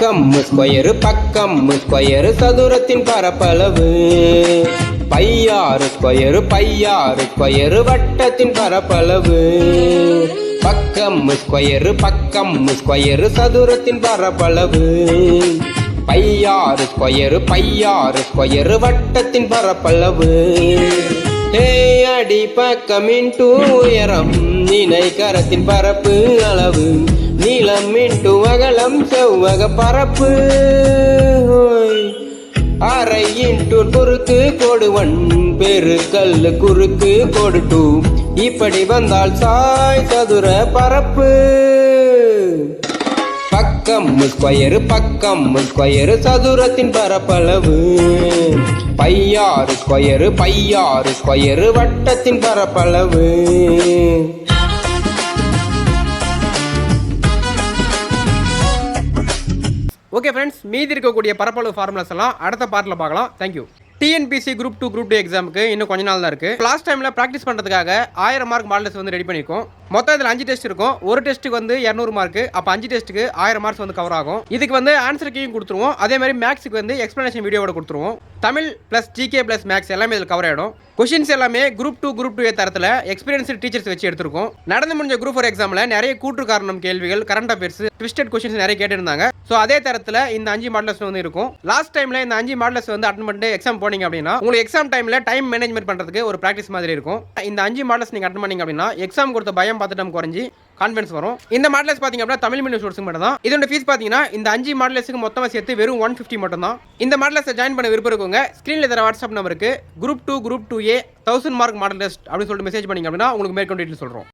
பக்கம் ஸ்கொயரு பக்கம் ஸ்கொயரு சதுரத்தின் பரப்பளவு. பையாறு ஸ்கொயரு பையாறு ஸ்கொயரு வட்டத்தின் பரப்பளவு. பக்கம் ஸ்கொயரு பக்கம் ஸ்கொயரு சதுரத்தின் பரப்பளவு. பையாறு ஸ்கொயரு பையாறு ஸ்கொயரு வட்டத்தின் பரப்பளவு. ஹே அடி பக்கம் இன்டு உயரம் நினை கரத்தின் பரப்பு அளவு. நீளம் இன்டு அகலம் செவ்வக பரப்பு. அரை இன்ட்டு குறுக்கு கொடுவன் பெருக்கல் குறுக்கு கொடுட்டு. இப்படி வந்தால் சாய் சதுர பரப்பு. பக்கம் ஸ்கொயரு பக்கம் ஸ்கொயரு சதுரத்தின் பரப்பளவு. பையாறு ஸ்கொயரு பையாறு ஸ்கொயரு வட்டத்தின் பரப்பளவு. ஓகே ஃப்ரெண்ட்ஸ் மீதி இருக்கக்கூடிய பரப்பளவு ஃபார்முலாஸ் எல்லாம் அடுத்த பார்ட்டில் பார்க்கலாம். Thank you TNPSC group two group two எக்ஸாமுக்கு இன்னும் கொஞ்ச நாள் தான் இருக்குது லாஸ்ட் டைமில் ப்ராக்டிஸ் பண்ணுறதுக்காக ஆயிரம் மார்க் மாடல்ஸ் வந்து ரெடி பண்ணியிருக்கோம். மொத்தம் இதில் அஞ்சு டெஸ்ட் இருக்கும். ஒரு டெஸ்ட்டுக்கு வந்து இரநூறு மார்க் அப்போ அஞ்சு டெஸ்ட்டுக்கு ஆயிரம் மார்க்ஸ் வந்து கவர் ஆகும். இதுக்கு வந்து ஆன்சர் கீயும் கொடுத்துருவோம். அதே மாதிரி மேக்ஸுக்கு வந்து எக்ஸ்ப்ளனேஷன் வீடியோட கொடுத்துருவோம். Tamil plus GK plus maths எல்லாமே இதில் கவர் ஆகிடும் கொஷின்ஸ் எல்லாமே குரூப் டூ குரூப் டூ தரத்தில் எக்ஸ்பீரியன்ஸ்டு டீச்சர்ஸ் வச்சு எடுத்திருக்கோம். நடந்து முடிஞ்ச குரூப் ஃபோர் எக்ஸாமில் நிறைய கூற்று காரணம் கேள்விகள் கரண்ட் அஃபேர்ஸ் ட்விஸ்டட் கொஷின்ஸ் நிறைய கேட்டிருந்தாங்க. ஸோ அதே தரத்தில் இந்த அஞ்சு மாடல்ஸ் வந்து இருக்கும். லாஸ்ட் டைமில் இந்த அஞ்சு மாடல்ஸ் வந்து அட்டன் பண்ணிட்டு எக்ஸாம் போனீங்க அப்படின்னா உங்களுக்கு எக்ஸாம் டைமில் டைம் மேனேஜ்மெண்ட் பண்ணுறதுக்கு ஒரு ப்ராக்டிஸ் மாதிரி இருக்கும். இந்த அஞ்சு மாடல்ஸ் நீங்கள் அட்டன் பண்ணீங்க அப்படின்னா எக்ஸாம் கொடுத்த பயம் பார்த்துட்டு குறைஞ்சி கான்ஃபிடன்ஸ் வரும். இந்த மாடல்ஸ் பார்த்தீங்க அப்படின்னா தமிழ் மீடியம் ஸ்டூடெண்ட்ஸ் மட்டும் தான் இதோட ஃபீஸ் பார்த்தீங்கன்னா இந்த அஞ்சு மாடல்ஸுக்கு மொத்தமாக சேர்த்து வெறும் ஒன் ஃபிஃப்டி மட்டும் தான் இந்த மாடல்ஸை ஜாயின் பண்ண விருப்பம் இருக்கவங்க ஸ்க்ரீனில் தர வாட்ஸ்அப் நம்பருக்கு group two group two a thousand mark model test அப்படின்னு சொல்லிட்டு மெசேஜ் பண்ணீங்க அப்படின்னா உங்களுக்கு மேற்கொண்டு டீட்டெயில் சொல்கிறோம்